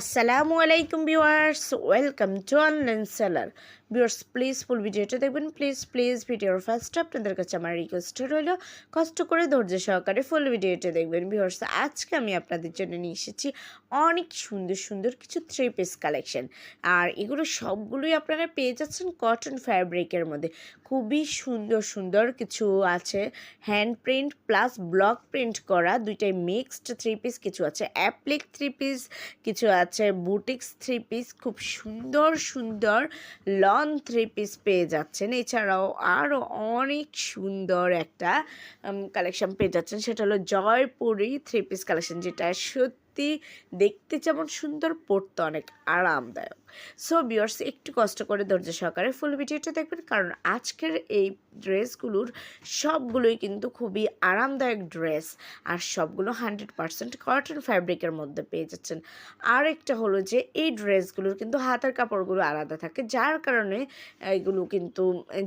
আসসালামু আলাইকুম viewers, welcome to online seller. Viewers, please full ভিডিওটা দেখবেন, প্লিজ প্লিজ, ভিডিওর ফার্স্ট আপনাদের কাছে আমার রিকোয়েস্ট রইল। কষ্ট করে ধৈর্য সহকারে ফুল ভিডিওটা দেখবেন। ভিউয়ার্স, আজকে আমি আপনাদের জন্য নিয়ে এসেছি অনেক সুন্দর সুন্দর কিছু থ্রি পিস কালেকশন আর এগুলো সবগুলোই আপনারা পেয়ে যাচ্ছেন কটন ফ্যাব্রিকের মধ্যে। খুবই সুন্দর সুন্দর কিছু আছে। Hand print plus block print করা দুইটাই মিক্সড থ্রি পিস কিছু আছে অ্যাপ্লিক থ্রি পিস কিছু আছে বুটিক্স থ্রি পিস খুব সুন্দর সুন্দর লন থ্রি পিস পেয়ে যাচ্ছেন। এছাড়াও আরও অনেক সুন্দর একটা কালেকশন পেয়ে যাচ্ছেন। সেটা হলো জয়পুরি থ্রি পিস কালেকশন যেটা সত্যি দেখতে যেমন সুন্দর, পড়তে অনেক আরামদায়ক। সো বিয়ার্স একটু কষ্ট করে ধৈর্য সহকারে ফুল ভিডিওটা দেখবেন, কারণ আজকের এই ড্রেসগুলোর সবগুলোই কিন্তু খুবই আরামদায়ক ড্রেস। আর সবগুলো হান্ড্রেড পারসেন্ট কটন ফ্যাব্রিকের মধ্যে পেয়ে যাচ্ছেন। আর একটা হলো যে, এই ড্রেসগুলোর কিন্তু হাতের কাপড়গুলো আলাদা থাকে, যার কারণে এগুলো কিন্তু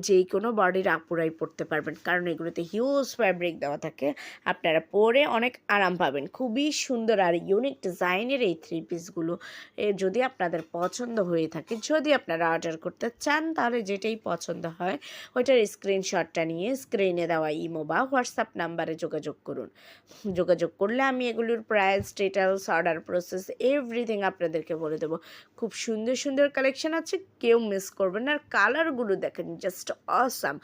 যে কোনো বডির আপুরাই পরতে পারবেন। কারণ এগুলোতে হিউজ ফ্যাব্রিক দেওয়া থাকে, আপনারা পরে অনেক আরাম পাবেন। খুবই সুন্দর আর ইউনিক ডিজাইনের এই থ্রি পিসগুলো যদি আপনাদের পছন্দ হয়ে থাকে, যদি আপনারা অর্ডার করতে চান, তাহলে যেটাই পছন্দ হয়, ওইটার স্ক্রিনশটটা নিয়ে স্ক্রিনে দেওয়া ইমো বা হোয়াটসঅ্যাপ নাম্বারে যোগাযোগ করুন। যোগাযোগ করলে আমি এগুলোর price details order process everything আপনাদেরকে বলে দেবো। খুব সুন্দর সুন্দর কালেকশন আছে, কেউ মিস করবেন আর কালারগুলো দেখেন জাস্ট অসাম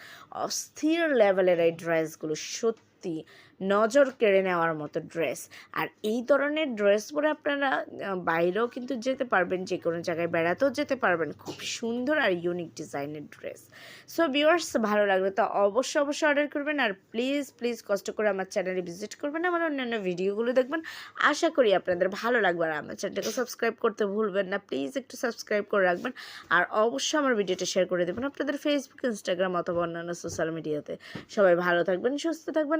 অস্থির লেভেলের এই ড্রেসগুলো সত্যি নজর কেড়ে নেওয়ার মতো ড্রেস। আর এই ধরনের ড্রেস পরে আপনারা বাইরেও কিন্তু যেতে পারবেন যে কোনো জায়গায় বেড়াতেও যেতে পারবেন। খুব সুন্দর আর ইউনিক ডিজাইনের ড্রেস। সো ভিউয়ার্স ভালো লাগলে তো অবশ্যই অবশ্যই অর্ডার করবেন। আর প্লিজ প্লিজ কষ্ট করে আমার চ্যানেলে ভিজিট করবেন। আমার অন্যান্য ভিডিওগুলো দেখবেন। আশা করি আপনাদের ভালো লাগবে আর আমার চ্যানেলটাকে সাবস্ক্রাইব করতে ভুলবেন না। প্লিজ একটু সাবস্ক্রাইব করে রাখবেন। আর অবশ্যই আমার ভিডিওটা শেয়ার করে দেবেন আপনাদের ফেসবুক ইনস্টাগ্রাম অথবা অন্যান্য সোশ্যাল মিডিয়াতে সবাই ভালো থাকবেন, সুস্থ থাকবেন।